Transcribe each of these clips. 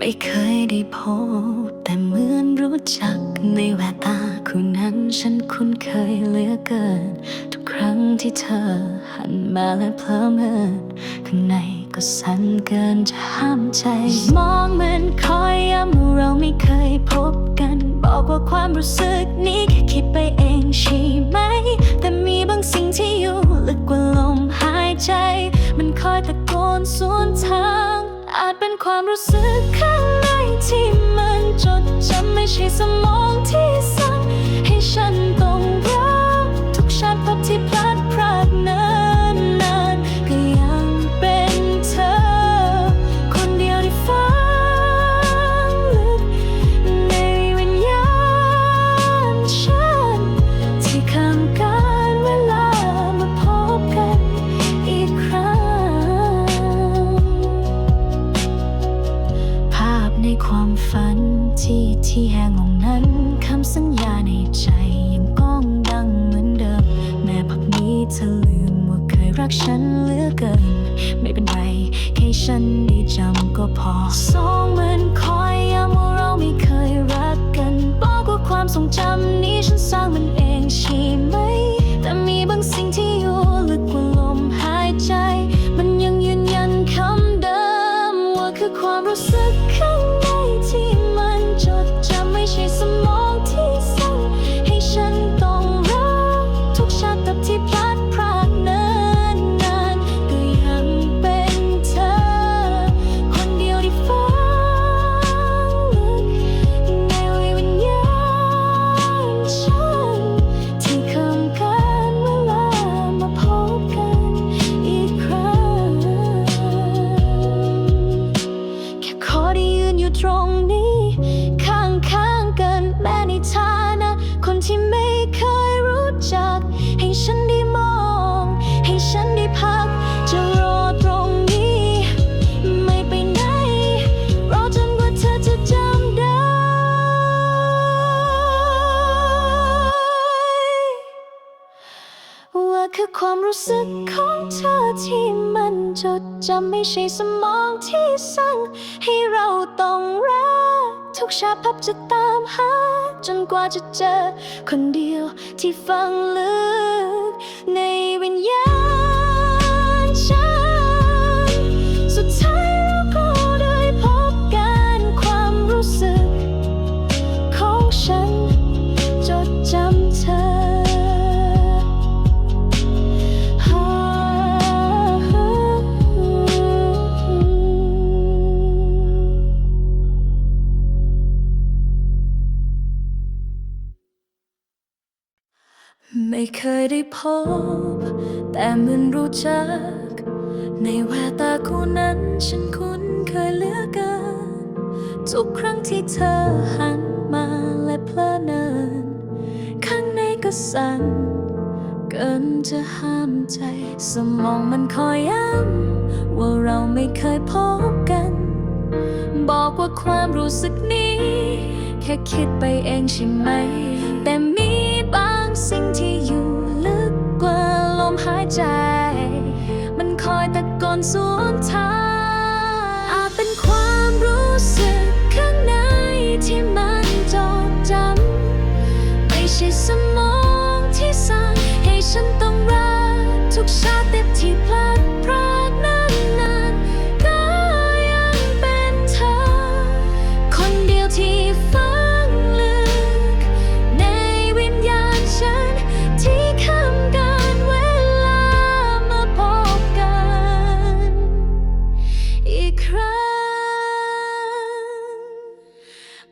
ไม่เคยได้พบแต่เหมือนรู้จักในแววตาคู่นั้นฉันคุ้นเคยเหลือเกิน ทุกครั้งที่เธอหันมาและเพลอเมินข้างในก็สั่นเกินจะห้ามใจ มองเหมือนคอยย้ำเราไม่เคยพบกัน บอกว่าความรู้สึกนี้แค่คิดไปเองใช่ไหม แต่มีบางสิ่งที่อยู่ลึกกว่าลมหายใจ มันคอยตะโกนสวนทาง อาจเป็นความรู้สึกข้างในที่มันจดจำไม่ใช่สมองที่สั่งให้ฉันต้องรักทุกชาติพบที่พลาด กชาพับจะตามหา จนกว่าจะเจอ คนเดียวที่ฟังลึกในวิญญาณ ได้พบ แต่เหมือนรู้จัก ในแววตาคู่นั้นฉันคุ้นเคยเหลือเกิน ทุกครั้งที่เธอหันมาและเพลินเนิน ข้างในก็สั่นเกินจะห้ามใจ สมองมันคอยย้ำว่าเราไม่เคยพบกัน บอกว่าความรู้สึกนี้ แค่คิดไปเองใช่ไหม ใจ มันคอยตะโกนสวนทาง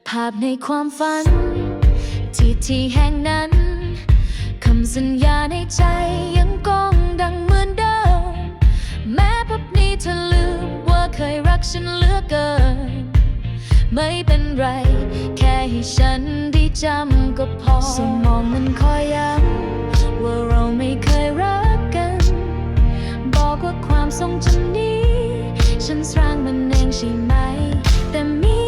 ภาพในความฝัน ที่ที่แห่งนั้น คำสัญญาในใจยังก้องดังเหมือนเดิม แม้พบนี้เธอลืมว่าเคยรักฉันเหลือเกิน ไม่เป็นไร แค่ให้ฉันได้จำก็พอ สมองมันคอยย้ำว่าเราไม่เคยรักกัน บอกว่าความทรงจำนี้ ฉันสร้างมันเองใช่ไหม แต่มี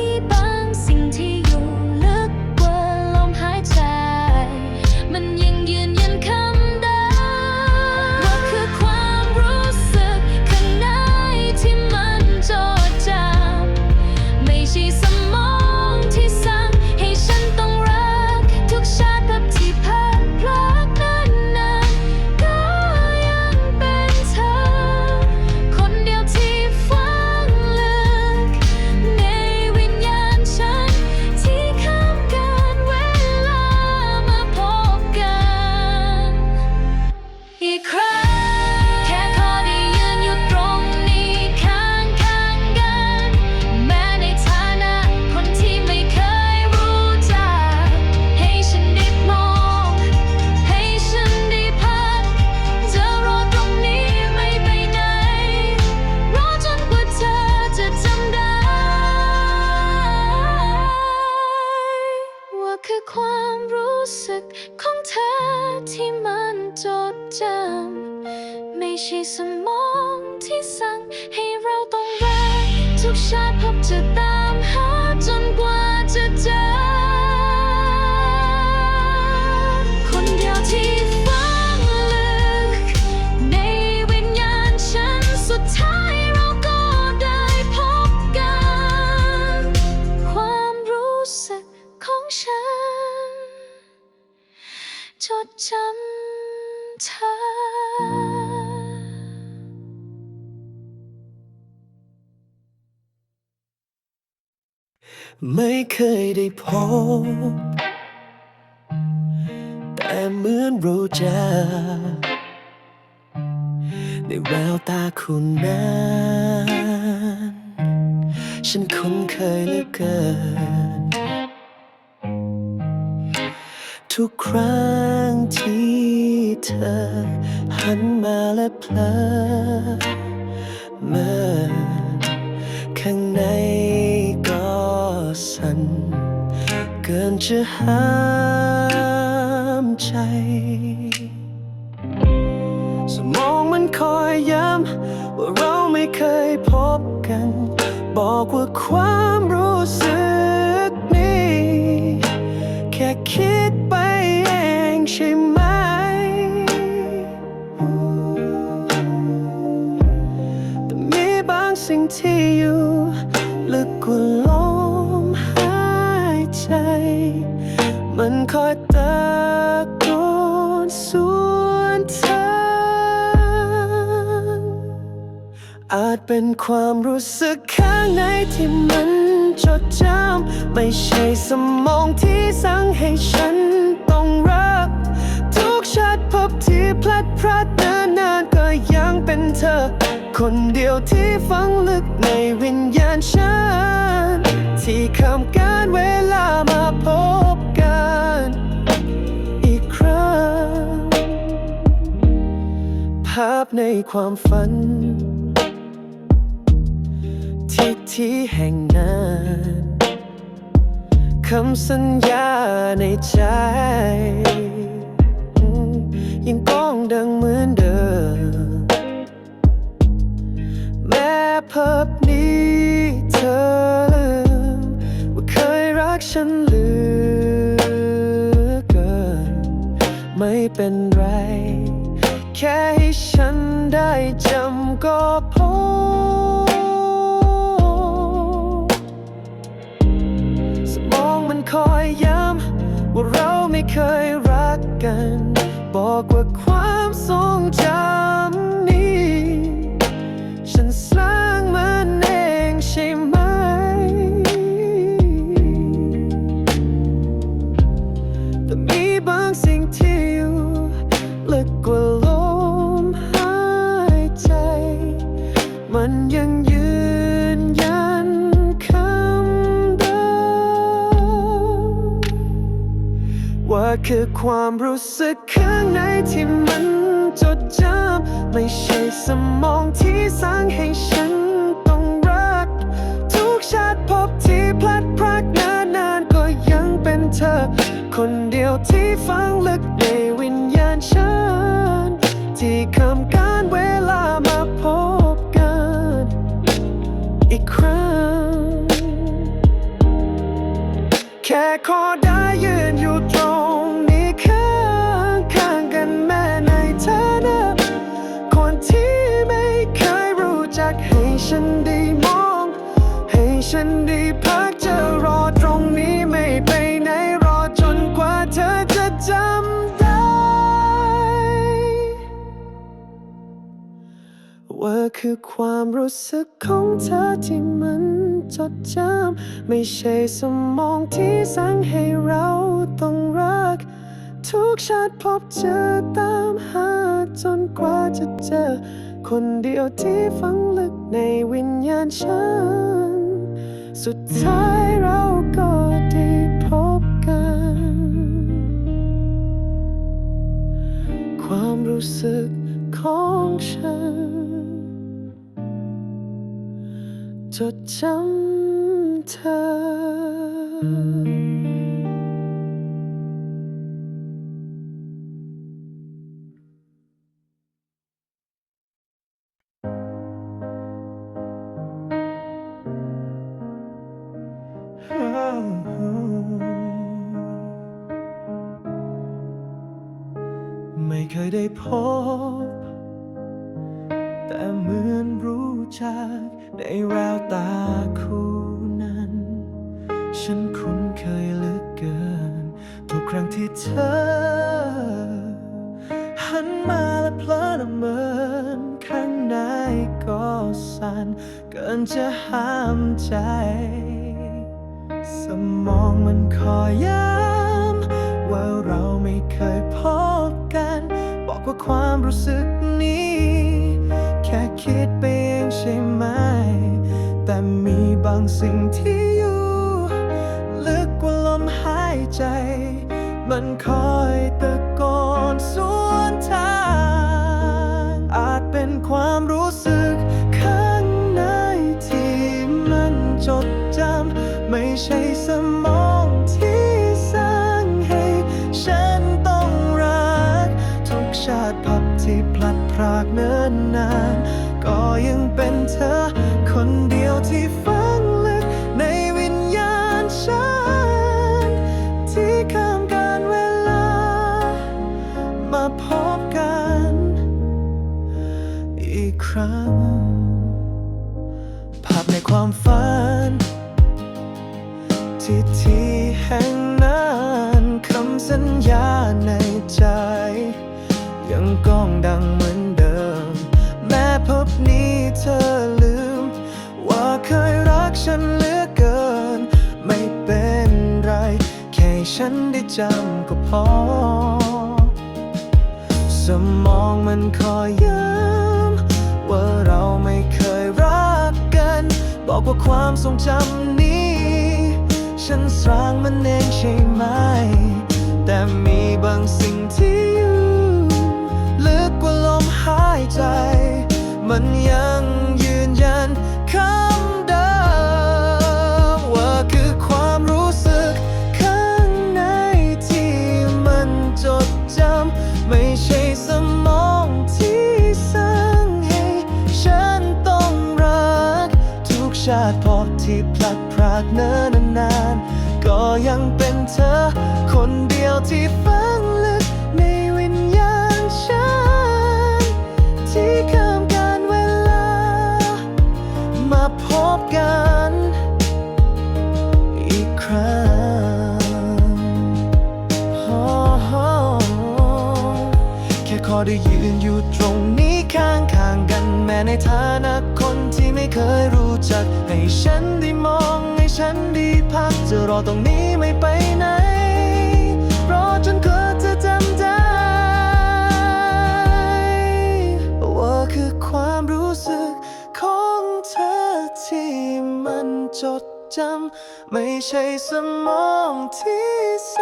ทุกชาติพบจะตา ไม่เคยได้พบ แต่เหมือนรู้จักในแววตาคุณนั้น ฉันคุ้นเคยเหลือเกิน ทุกครั้งที่เธอ หันมาและเพลอเมื่อข้างใน กินจะห้ามใจ สมองมันคอยย้ำว่าเราไม่เคยพบกัน บอกว่าความรู้สึกนี้ แค่คิดไปเองใช่ไหม เป็นความรู้สึกข้างในที่มันจดจำไม่ใช่สมองที่สั่งให้ฉันต้องรักทุกชาติพบที่พลัดพรากนานๆก็ยังเป็นเธอ คนเดียวที่ฝังลึกในวิญญาณฉัน ที่คำการเวลามาพบกันอีกครั้ง ภาพในความฝัน ที่แห่งนั้นคำสัญญาในใจ ยังก้องดังเหมือนเดิม แม้ภาพนี้เธอลืมว่าเคยรักฉันเหลือเกิน ไม่เป็นไร แค่ให้ฉันได้จำก็พอ คอยย้ำว่าเราไม่เคยรักกัน บอกว่าความทรงจำ คือความรู้สึกข้างในที่มันจดจำไม่ใช่สมองที่สั่งให้ฉันต้องรัก ทุกชาติพบที่พลัดพรากนานๆก็ยังเป็นเธอ คนเดียวที่ฟังลึก คือความรู้สึกของเธอที่มันจดจำไม่ใช่สมองที่สั่งให้เราต้องรัก ทุกชาติพบเจอตามหาจนกว่าจะเจอ คนเดียวที่ฝังลึกในวิญญาณฉัน สุดท้ายเราก็ได้พบกัน ความรู้สึกของฉัน จดจำเธอ แต่เหมือนรู้จักในแววตาคู่นั้น ฉันคุ้นเคยเหลือเกิน ทุกครั้งที่เธอ หันมาและเพลินเหมือนข้างในก็สั่นเกินจะห้ามใจ สมองมันคอยย้ำว่าเราไม่เคยพบกัน บอกว่าความรู้สึกนี้ คิดไปเองใช่ไหม แต่มีบางสิ่งที่อยู่ลึกกว่าลมหายใจ มันคอยตะโกนสวนทาง อาจเป็นความรู้สึกข้างในที่มันจดจำ ไม่ใช่สมอง อ คนเดียวที่ฝังลึกในวิญญาณฉัน ที่ข้ามการเวลา มาพบกัน อีกครั้ง ภาพในความฝัน ที่ที่แห่งนั้นคำสัญญาในใจ ยังก้องดังเหมือน ฉันเหลือเกิน ไม่เป็นไร แค่ฉันได้จำก็พอ สมองมันคอยย้ำว่าเราไม่เคยรักกัน บอกว่าความทรงจำนี้ ฉันสร้างมันเองใช่ไหม แต่มีบางสิ่งที่อยู่ลึกกว่าลมหายใจ มันยังยืนยัน ชาติพบที่พลัดพรากเนิ่นนาน ก็ยังเป็นเธอ คนเดียวที่ฝังลึกในวิญญาณฉัน ที่ข้ามการเวลา มาพบกัน อีกครั้งแค่ขอได้ยืนอยู่ตรงนี้ข้างข้างๆกันแม้ในฐานะ ยรู้จัก ให้ฉันได้มอง ให้ฉันได้พัก จะรอตรงนี้ไม่ไปไหน รอจนกว่าจะจำได้ ว่าคือความรู้สึกของเธอที่มันจดจำ ไม่ใช่สมองที่ส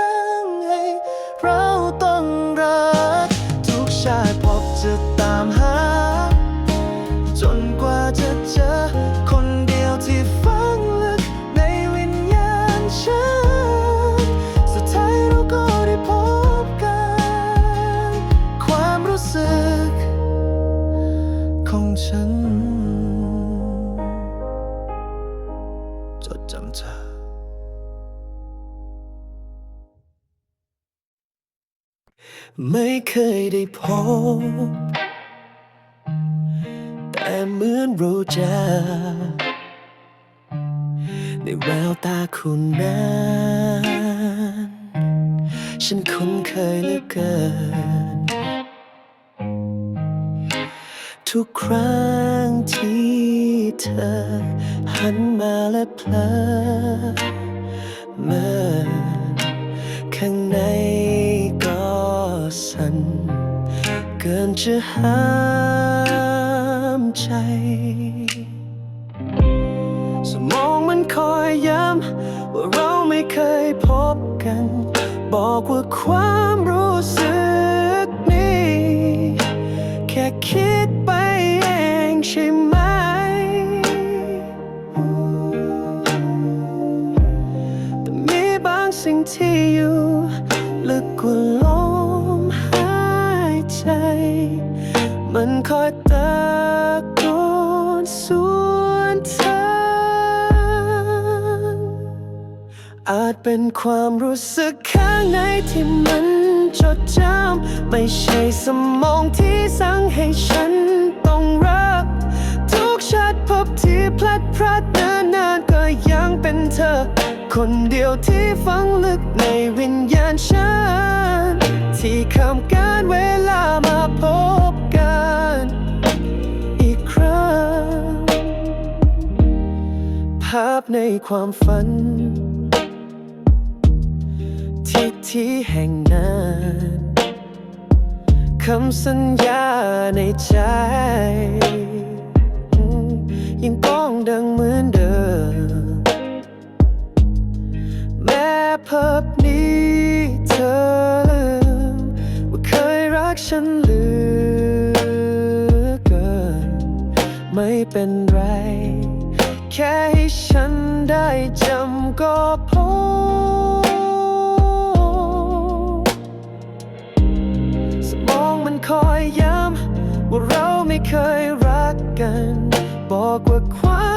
ฉัน จดจำเธอไม่เคยได้พบ แต่เหมือนรู้จักในแววตาคุณนั้น ฉันคุ้นเคยเหลือเกิน ทุกครั้งที่เธอ หันมาและเพลอมื่อข้างในก็สั่นเกินจะห้ามใจ สมองมันคอยย้ำว่าเราไม่เคยพบกัน บอกว่าความรู้สึก เป็นความรู้สึกข้างในที่มันจดจำไม่ใช่สมองที่สั่งให้ฉันต้องรัก ทุกชาติพบที่พลัดพรากนานๆก็ยังเป็นเธอ คนเดียวที่ฝังลึกในวิญญาณฉัน ที่คำการเวลามาพบกันอีกครั้ง ภาพในความฝัน ที่แห่งนั้นคำสัญญาในใจ ยังก้องดังเหมือนเดิม แม้ภาพนี้เธอลืมว่าเคยรักฉันเหลือเกิน ไม่เป็นไร แค่ให้ฉันได้จำก็พอ คอยย้ำว่าเราไม่เคยรักกัน บอกว่าความ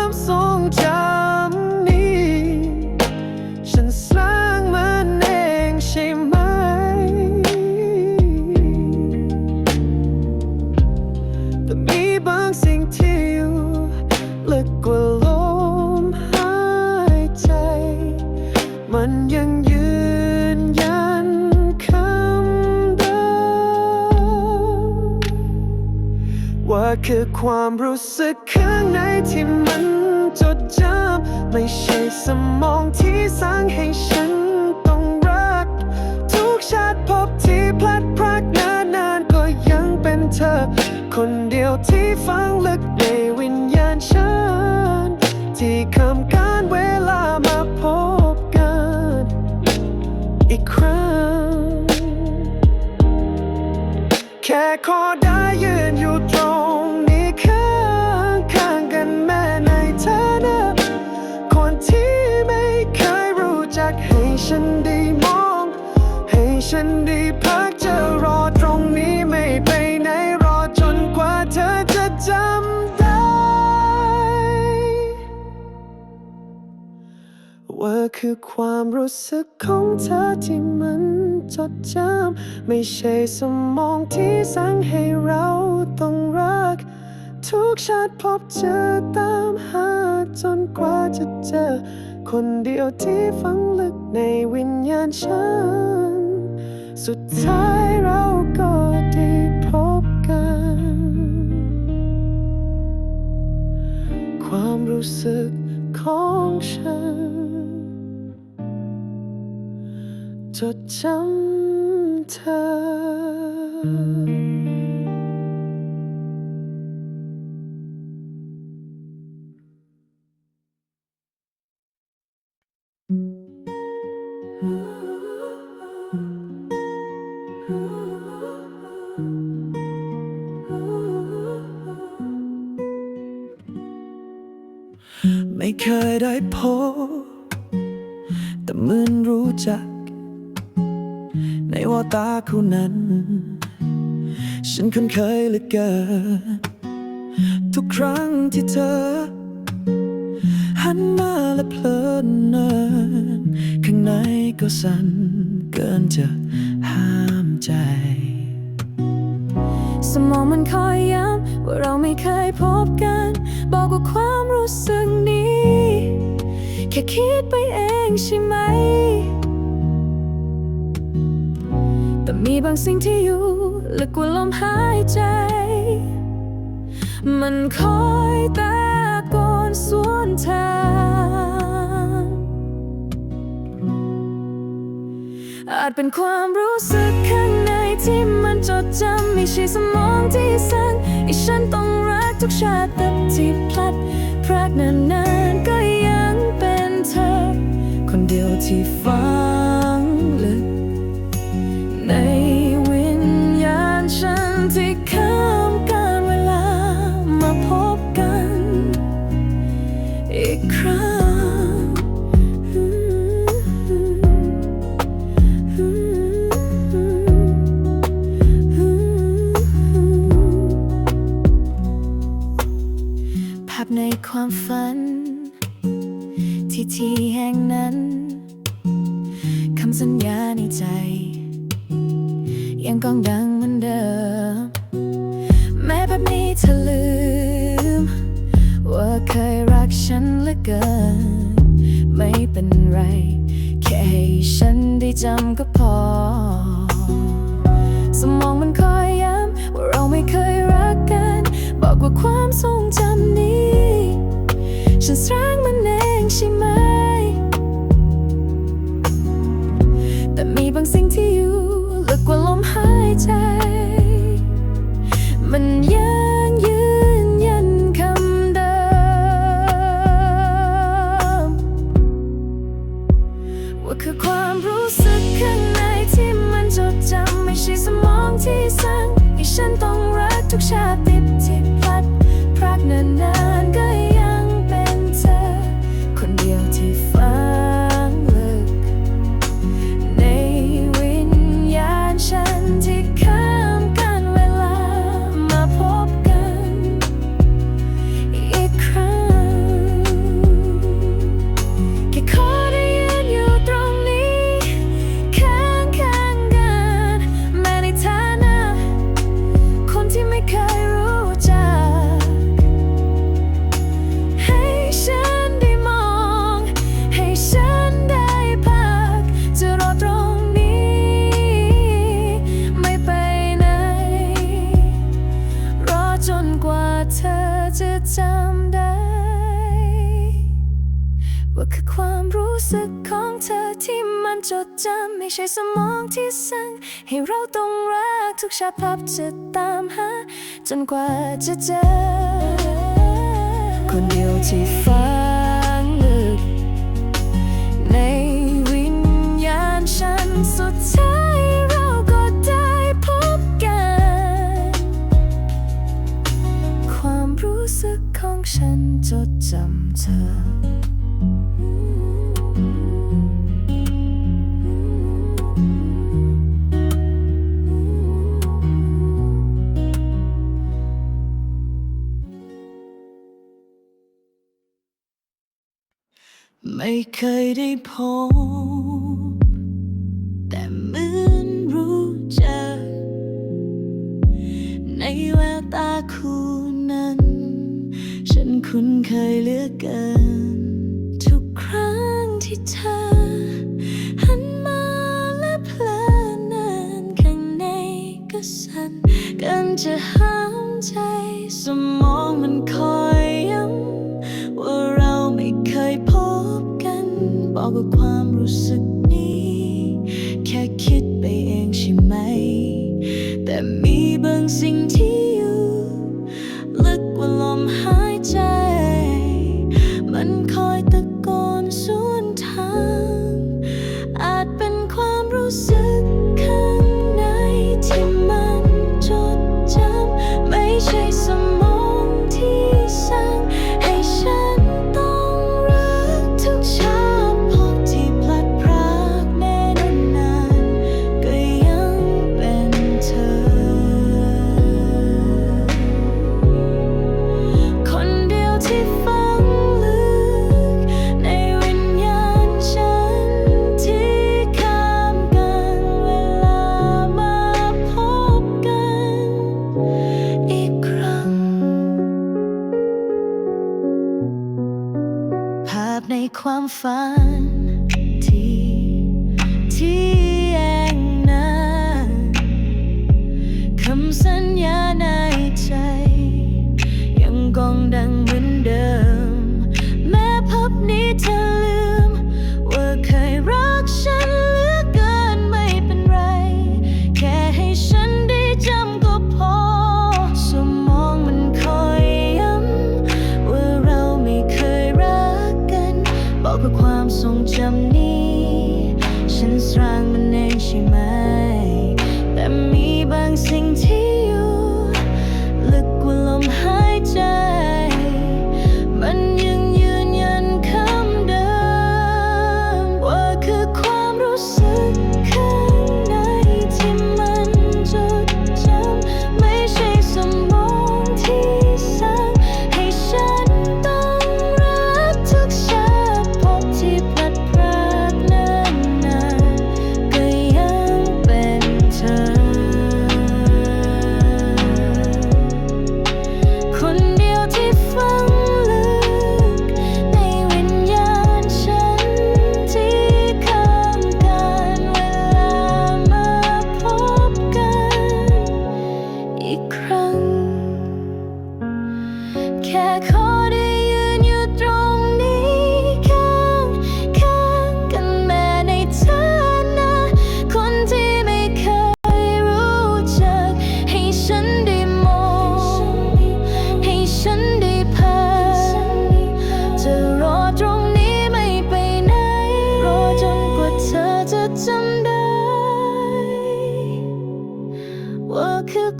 ความรู้สึกข้างในที่มันจดจำไม่ใช่สมองที่สั่งให้ฉันต้องรัก ทุกชาติพบที่พลัดพรากนานๆก็ยังเป็นเธอ คนเดียวที่ฝังลึกในวิญญาณฉัน ที่คำการเวลามาพบกัน อีกครั้ง แค่ขอได้ ฉันได้พักจะรอตรงนี้ไม่ไปไหนรอจนกว่าเธอจะจำได้ ว่าคือความรู้สึกของเธอที่มันจดจำไม่ใช่สมองที่สั่งให้เราต้องรัก ทุกชาติพบเจอตามหาจนกว่าจะเจอ คนเดียวที่ฝังลึกในวิญญาณฉัน สุดท้ายเราก็ได้พบกัน ความรู้สึกของฉัน จดจำเธอ คู่นั้น ฉันคุ้นเคยเหลือเกิน ทุกครั้งที่เธอ หันมาและเพลินเนินข้างในก็สั่นเกินจะห้ามใจ สมองมันคอยย้ำว่าเราไม่เคยพบกัน บอกว่าความรู้สึกนี้ แค่คิดไปเองใช่ไหม มีบางสิ่งที่อยู่ลึกกว่าลมหายใจ มันคอยตะโกนสวนทาง อาจเป็นความรู้สึกข้างในที่มันจดจำไม่ใช่สมองที่สั่งให้ฉันต้องรักทุกชาติที่พลัด พรากนานๆก็ยังเป็นเธอ คนเดียวที่ฝังลึก บางสิ่งที่อยู่ลึกกว่าลมหายใจ จะไม่ใช่สมองที่สั่งให้เราต้องรักทุกชาภาพจะตามหา จนกว่าจะเจอ คนเดียวที่ฟังลึก ในวิญญาณฉันสุดท้ายเราก็ได้พบกัน ความรู้สึกของฉันจดจำเธอ ไม่เคยได้พบ แต่เหมือนรู้จัก ในแววตาคู่นั้น ฉันคุ้นเคยเหลือเกิน ทุกครั้งที่เธอ หันมาและเพลินนานข้างในก็สั่นกันจะห้ามใจ สมองมันคอย บอกว่าความรู้สึกนี้ แค่คิดไปเองใช่ไหม แต่มีบางสิ่งที่ ใ狂放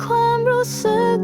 ความรู้สึก